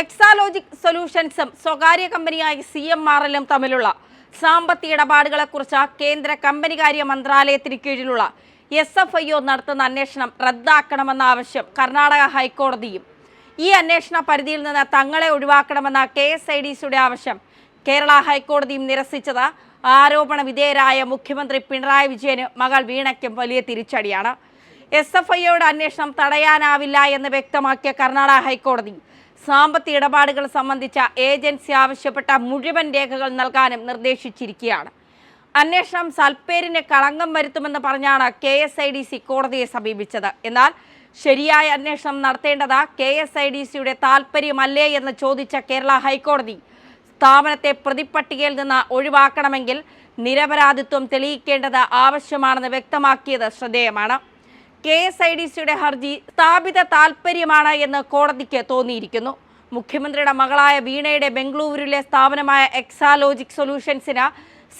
എക്സാലോജിക് സൊല്യൂഷൻസും സ്വകാര്യ കമ്പനിയായ C M R എല്ലും തമ്മിലുള്ള സാമ്പത്തിക ഇടപാടുകളെക്കുറിച്ച് കേന്ദ്ര കമ്പനികാര്യ മന്ത്രാലയത്തിന് കീഴിലുള്ള എസ് എഫ് ഐ ഒ നടത്തുന്ന അന്വേഷണം റദ്ദാക്കണമെന്ന ആവശ്യം കർണാടക ഹൈക്കോടതിയും ഈ അന്വേഷണ പരിധിയിൽ നിന്ന് തങ്ങളെ ഒഴിവാക്കണമെന്ന കെ എസ് ഐ ഡി സിയുടെ ആവശ്യം കേരള ഹൈക്കോടതിയും നിരസിച്ചത്. ആരോപണ വിധേയരായ മുഖ്യമന്ത്രി പിണറായി വിജയന് മകൾ വീണയ്ക്കും വലിയ തിരിച്ചടിയാണ്. എസ് എഫ് ഐയുടെ അന്വേഷണം തടയാനാവില്ല എന്ന് വ്യക്തമാക്കിയ കർണാടക ഹൈക്കോടതി സാമ്പത്തിക ഇടപാടുകൾ സംബന്ധിച്ച ഏജൻസി ആവശ്യപ്പെട്ട മുഴുവൻ രേഖകൾ നൽകാനും നിർദ്ദേശിച്ചിരിക്കുകയാണ്. അന്വേഷണം സൽപ്പേരിന് കളങ്കം വരുത്തുമെന്ന് പറഞ്ഞാണ് K S I D C കോടതിയെ സമീപിച്ചത്. എന്നാൽ ശരിയായ അന്വേഷണം നടത്തേണ്ടത് കെ എസ് ഐ ഡി സിയുടെ താല്പര്യമല്ലേ എന്ന് ചോദിച്ച കേരള ഹൈക്കോടതി സ്ഥാപനത്തെ പ്രതിപ്പട്ടികയിൽ നിന്ന് ഒഴിവാക്കണമെങ്കിൽ നിരപരാധിത്വം തെളിയിക്കേണ്ടത് ആവശ്യമാണെന്ന് വ്യക്തമാക്കിയത് ശ്രദ്ധേയമാണ്. കെ എസ് ഐ ഡി സിയുടെ ഹർജി സ്ഥാപിത താൽപ്പര്യമാണ് എന്ന് കോടതിക്ക് തോന്നിയിരിക്കുന്നു. മുഖ്യമന്ത്രിയുടെ മകളായ വീണയുടെ ബംഗളൂരുവിലെ സ്ഥാപനമായ എക്സാലോജിക് സൊല്യൂഷൻസിന്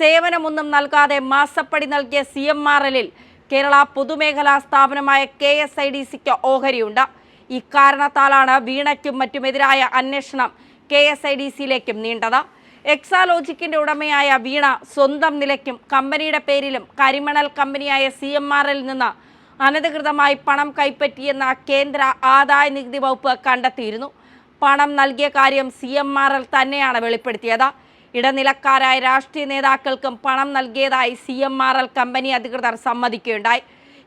സേവനമൊന്നും നൽകാതെ മാസപ്പടി നൽകിയ സി എം ആർ എല്ലിൽ കേരള പൊതുമേഖലാ സ്ഥാപനമായ കെ എസ് ഐ ഡി സിക്ക് ഓഹരിയുണ്ട്. ഇക്കാരണത്താലാണ് വീണയ്ക്കും മറ്റുമെതിരായ അന്വേഷണം കെ എസ് ഐ ഡി സിയിലേക്കും നീണ്ടത്. എക്സാലോജിക്കിന്റെ ഉടമയായ വീണ സ്വന്തം നിലയ്ക്കും കമ്പനിയുടെ പേരിലും കരിമണൽ കമ്പനിയായ സി എം ആർ എല്ലിൽ നിന്ന് അനധികൃതമായി പണം കൈപ്പറ്റിയെന്ന കേന്ദ്ര ആദായ നികുതി വകുപ്പ് കണ്ടെത്തിയിരുന്നു. പണം നൽകിയ കാര്യം സി എം ആർ എൽ തന്നെയാണ് വെളിപ്പെടുത്തിയത്. ഇടനിലക്കാരായ രാഷ്ട്രീയ നേതാക്കൾക്കും പണം നൽകിയതായി C M R L company അധികൃതർ സമ്മതിക്കുകയുണ്ടായി.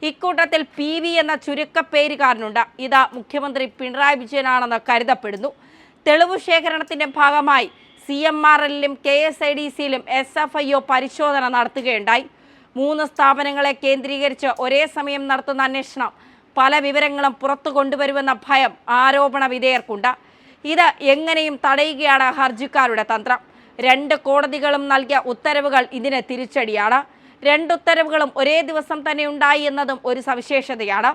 ഇക്കൂട്ടത്തിൽ പി വി എന്ന ചുരുക്കപ്പേരുകാരനുണ്ട്. ഇത് മുഖ്യമന്ത്രി പിണറായി വിജയനാണെന്ന് കരുതപ്പെടുന്നു. തെളിവു ശേഖരണത്തിന്റെ ഭാഗമായി സി എം ആർ എല്ലിലും കെ എസ് ഐ ഡി സിയിലും എസ് എഫ് ഐ ഒ പരിശോധന നടത്തുകയുണ്ടായി. മൂന്ന് സ്ഥാപനങ്ങളെ കേന്ദ്രീകരിച്ച് ഒരേ സമയം നടത്തുന്ന അന്വേഷണം. പല വിവരങ്ങളും പുറത്തു കൊണ്ടുവരുമെന്ന ഭയം ആരോപണ വിധേയർക്കുണ്ട്. ഇത് എങ്ങനെയും തടയുകയാണ് ഹർജിക്കാരുടെ തന്ത്രം. രണ്ട് കോടതികളും നൽകിയ ഉത്തരവുകൾ ഇതിന് തിരിച്ചടിയാണ്. രണ്ടുത്തരവുകളും ഒരേ ദിവസം തന്നെ ഉണ്ടായി എന്നതും ഒരു സവിശേഷതയാണ്.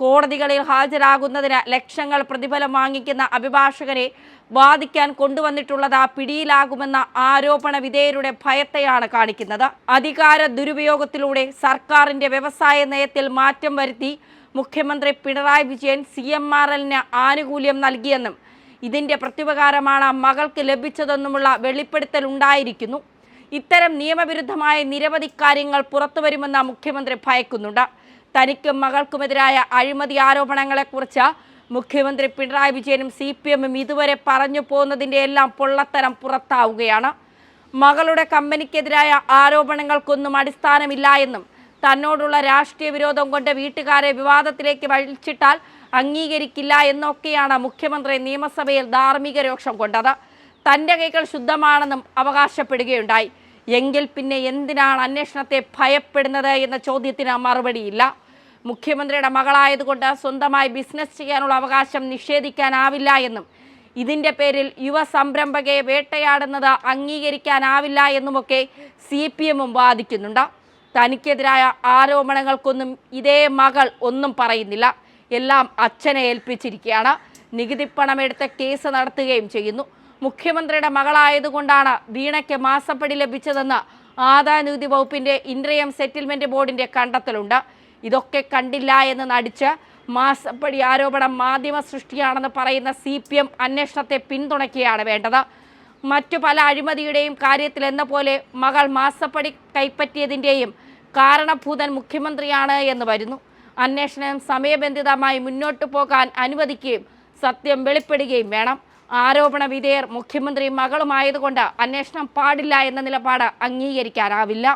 കോടതികളിൽ ഹാജരാകുന്നതിന് ലക്ഷങ്ങൾ പ്രതിഫലം വാങ്ങിക്കുന്ന അഭിഭാഷകരെ വാദിക്കാൻ കൊണ്ടുവന്നിട്ടുള്ളത് പിടിയിലാകുമെന്ന ആരോപണ വിധേയരുടെ ഭയത്തെയാണ് കാണിക്കുന്നത്. അധികാര ദുരുപയോഗത്തിലൂടെ സർക്കാരിന്റെ വ്യവസായ നയത്തിൽ മാറ്റം വരുത്തി മുഖ്യമന്ത്രി പിണറായി വിജയൻ സി എം ആനുകൂല്യം നൽകിയെന്നും ഇതിന്റെ പ്രത്യുപകാരമാണ് മകൾക്ക് ലഭിച്ചതെന്നുമുള്ള വെളിപ്പെടുത്തൽ ഉണ്ടായിരിക്കുന്നു. ഇത്തരം നിയമവിരുദ്ധമായ നിരവധി കാര്യങ്ങൾ പുറത്തുവരുമെന്ന് മുഖ്യമന്ത്രി ഭയക്കുന്നുണ്ട്. തനിക്കും മകൾക്കുമെതിരായ അഴിമതി ആരോപണങ്ങളെക്കുറിച്ച് മുഖ്യമന്ത്രി പിണറായി വിജയനും സി പി എമ്മും ഇതുവരെ പറഞ്ഞു പോകുന്നതിന്റെ എല്ലാം പൊള്ളത്തരം പുറത്താവുകയാണ്. മകളുടെ കമ്പനിക്കെതിരായ ആരോപണങ്ങൾക്കൊന്നും അടിസ്ഥാനമില്ല എന്നും തന്നോടുള്ള രാഷ്ട്രീയ വിരോധം കൊണ്ട് വീട്ടുകാരെ വിവാദത്തിലേക്ക് വലിച്ചിട്ടാൽ അംഗീകരിക്കില്ല എന്നൊക്കെയാണ് മുഖ്യമന്ത്രി നിയമസഭയിൽ ധാർമ്മിക രോക്ഷം കൊണ്ടത്. തന്റെ കൈകൾ ശുദ്ധമാണെന്നും അവകാശപ്പെടുകയുണ്ടായി. എങ്കിൽ പിന്നെ എന്തിനാണ് അന്വേഷണത്തെ ഭയപ്പെടുന്നത് എന്ന ചോദ്യത്തിന് മറുപടിയില്ല. മുഖ്യമന്ത്രിയുടെ മകളായതുകൊണ്ട് സ്വന്തമായി ബിസിനസ് ചെയ്യാനുള്ള അവകാശം നിഷേധിക്കാനാവില്ല എന്നും ഇതിന്റെ പേരിൽ യുവ സംരംഭകയെ വേട്ടയാടുന്നത് അംഗീകരിക്കാനാവില്ല എന്നുമൊക്കെ സി പി എമ്മും വാദിക്കുന്നുണ്ട്. തനിക്കെതിരായ ആരോപണങ്ങൾക്കൊന്നും ഇതേ മകൾ ഒന്നും പറയുന്നില്ല. എല്ലാം അച്ഛനെ ഏൽപ്പിച്ചിരിക്കുകയാണ്. നികുതിപ്പണമെടുത്ത കേസ് നടത്തുകയും ചെയ്യുന്നു. മുഖ്യമന്ത്രിയുടെ മകളായതുകൊണ്ടാണ് വീണയ്ക്ക് മാസപ്പടി ലഭിച്ചതെന്ന് ആദായ നികുതി വകുപ്പിന്റെ ഇൻട്രിയം സെറ്റിൽമെന്റ് ബോർഡിന്റെ കണ്ടെത്തലുണ്ട്. ഇതൊക്കെ കണ്ടില്ല എന്ന് നടിച്ച് മാസപ്പടി ആരോപണം മാധ്യമ സൃഷ്ടിയാണെന്ന് പറയുന്ന സി പി എം അന്വേഷണത്തെ പിന്തുണയ്ക്കുകയാണ് വേണ്ടത്. മറ്റു പല അഴിമതിയുടെയും കാര്യത്തിൽ എന്ന പോലെ മകൾ മാസപ്പടി കൈപ്പറ്റിയതിന്റെയും കാരണഭൂതൻ മുഖ്യമന്ത്രിയാണ് എന്ന് വരുന്നു. അന്വേഷണം സമയബന്ധിതമായി മുന്നോട്ടു പോകാൻ അനുവദിക്കുകയും സത്യം വെളിപ്പെടുകയും വേണം. ആരോപണ വിധേയർ മുഖ്യമന്ത്രി മകളുമായതുകൊണ്ട് അന്വേഷണം പാടില്ല എന്ന നിലപാട് അംഗീകരിക്കാനാവില്ല.